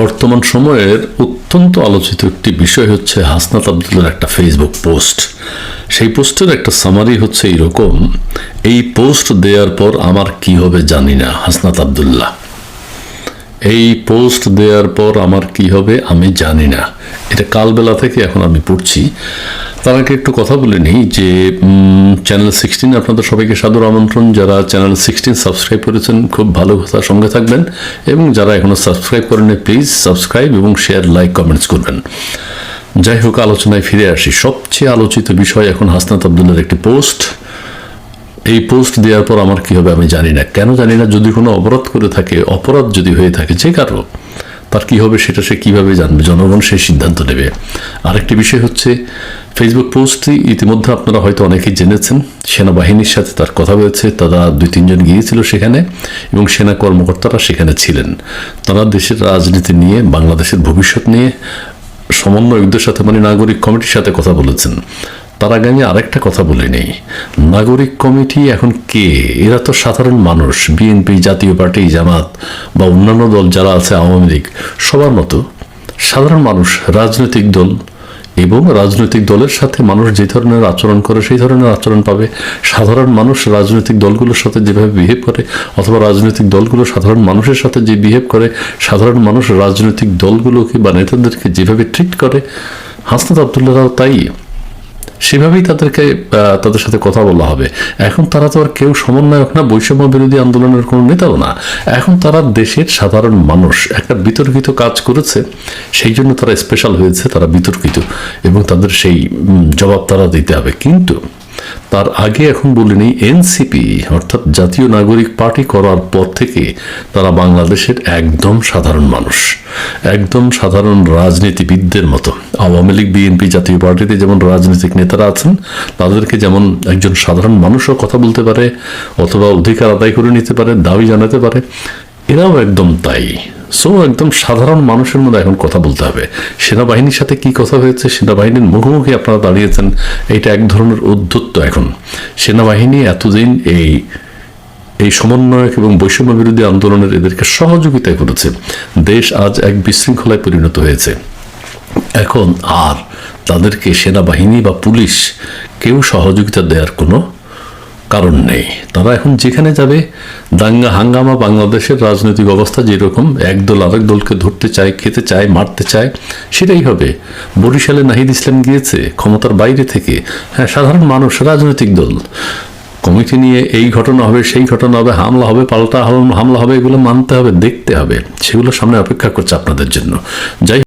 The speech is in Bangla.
বর্তমান সময়ের অত্যন্ত আলোচিত একটি বিষয় হচ্ছে হাসনাত আবদুল্লার একটা ফেসবুক পোস্ট সেই পোস্টের একটা সামারি হচ্ছে এইরকম, এই পোস্ট দেওয়ার পর আমার কি হবে জানি না, হাসনাত আবদুল্লাহ। এই পোস্ট দেওয়ার পর আমার কি হবে আমি জানি না। এটা কালবেলা থেকে এখন আমি পড়ছি। তার আগে একটু কথা বলে নিই যে চ্যানেল সিক্সটিন আপনাদের সবাইকে সাদর আমন্ত্রণ। যারা চ্যানেল সিক্সটিন সাবস্ক্রাইব করেছেন, খুব ভালো কথা, সঙ্গে থাকবেন। এবং যারা এখনও সাবস্ক্রাইব করেনি প্লিজ সাবস্ক্রাইব এবং শেয়ার লাইক কমেন্টস করবেন। যাই হোক, আলোচনায় ফিরে আসি। সবচেয়ে আলোচিত বিষয় এখন হাসনাত আবদুল্লার একটি পোস্ট। এই পোস্ট দেওয়ার পর আমার কি হবে আমি জানি না। কেন জানি না? যদি কোনো অপরাধ করে থাকে, অপরাধ যদি হয়ে থাকে, যে কারও তার কি হবে সেটা সে কীভাবে জানবে? জনগণ সেই সিদ্ধান্ত নেবে। আরেকটি বিষয় হচ্ছে ফেসবুক পোস্টটি ইতিমধ্যে আপনারা হয়তো অনেকেই জেনেছেন। সেনাবাহিনীর সাথে তার কথা হয়েছে, তারা দুই তিনজন গিয়েছিল সেখানে এবং সেনা কর্মকর্তারা সেখানে ছিলেন। তারা দেশের রাজনীতি নিয়ে, বাংলাদেশের ভবিষ্যৎ নিয়ে সমন্বয়কদের সাথে মানে নাগরিক কমিটির সাথে কথা বলেছেন। তার আগে আমি আরেকটা কথা বলে নেই। নাগরিক কমিটি এখন কে? এরা তো সাধারণ মানুষ, বিএনপি, জাতীয় পার্টি, জামাত বা অন্যান্য দল যারা আছে, আওয়ামী লীগ, সবার মতো। সাধারণ মানুষ, রাজনৈতিক দল এবং রাজনৈতিক দলের সাথে মানুষ যে ধরনের আচরণ করে, সেই ধরনের আচরণ পাবে। সাধারণ মানুষ রাজনৈতিক দলগুলোর সাথে যেভাবে বিহেভ করে অথবা রাজনৈতিক দলগুলো সাধারণ মানুষের সাথে যে বিহেভ করে, সাধারণ মানুষ রাজনৈতিক দলগুলোকে বা নেতাদেরকে যেভাবে ট্রিট করে, হাসনাত আবদুল্লাহরাও তাই। সেভাবেই তাদেরকে তাদের সাথে কথা বলা হবে। এখন তারা তো আর কেউ সমন্বয়ক না, বৈষম্য বিরোধী আন্দোলনের কোনো নেতাও না। এখন তারা দেশের সাধারণ মানুষ, একটা বিতর্কিত কাজ করেছে, সেই জন্য তারা স্পেশাল হয়েছে, তারা বিতর্কিত, এবং তাদের সেই জবাব তারা দিতে হবে। কিন্তু তার আগে এখন বলিনি এনসিপি, অর্থাৎ জাতীয় নাগরিক পার্টি করার পর থেকে তারা বাংলাদেশের একদম সাধারণ মানুষ, একদম সাধারণ রাজনীতিবিদদের মতো। আওয়ামী লীগ, বিএনপি জাতীয় পার্টিতে যেমন রাজনৈতিক নেতারা আছেন, তাদেরকে যেমন একজন সাধারণ মানুষও কথা বলতে পারে, অথবা অধিকার আদায় করে নিতে পারে, দাবি জানাতে পারে, এরাও একদম তাই। সো একদম সাধারণ মানুষের মধ্যে এখন কথা বলতে হবে। সেনাবাহিনীর সাথে কি কথা হয়েছে? সেনাবাহিনীর মুখোমুখি আপনারা দাঁড়িয়েছেন। এটা এক ধরনের উদ্ধত্ত এখন। সেনাবাহিনী এতদিন এই এই সমন্বয়ক এবং বৈষম্য বিরোধী আন্দোলনের এদেরকে সহযোগিতা করেছে। দেশ আজ এক বিশৃঙ্খলায় পরিণত হয়েছে। এখন আর তাদেরকে সেনাবাহিনী বা পুলিশ কেউ সহযোগিতা দেওয়ার কোনো কারণ নেই। তারা এখন যেখানে যাবে, দাঙ্গা হাঙ্গামা বাংলাদেশের রাজনৈতিক অবস্থা যেরকম, একদল আরেক দলকে ধরতে চায়, খেতে চায়, মারতে চায়, সেটাই হবে। বরিশালে নাহিদ ইসলাম গিয়েছে, ক্ষমতার বাইরে থেকে। হ্যাঁ সাধারণ মানুষ, রাজনৈতিক দল। কমিটি নিয়ে এই ঘটনা হবে, সেই ঘটনা হবে, হামলা হবে, পাল্টা হামলা হবে, এগুলো মানতে হবে, দেখতে হবে। সেগুলো সামনে অপেক্ষা করছে আপনাদের জন্য। যাই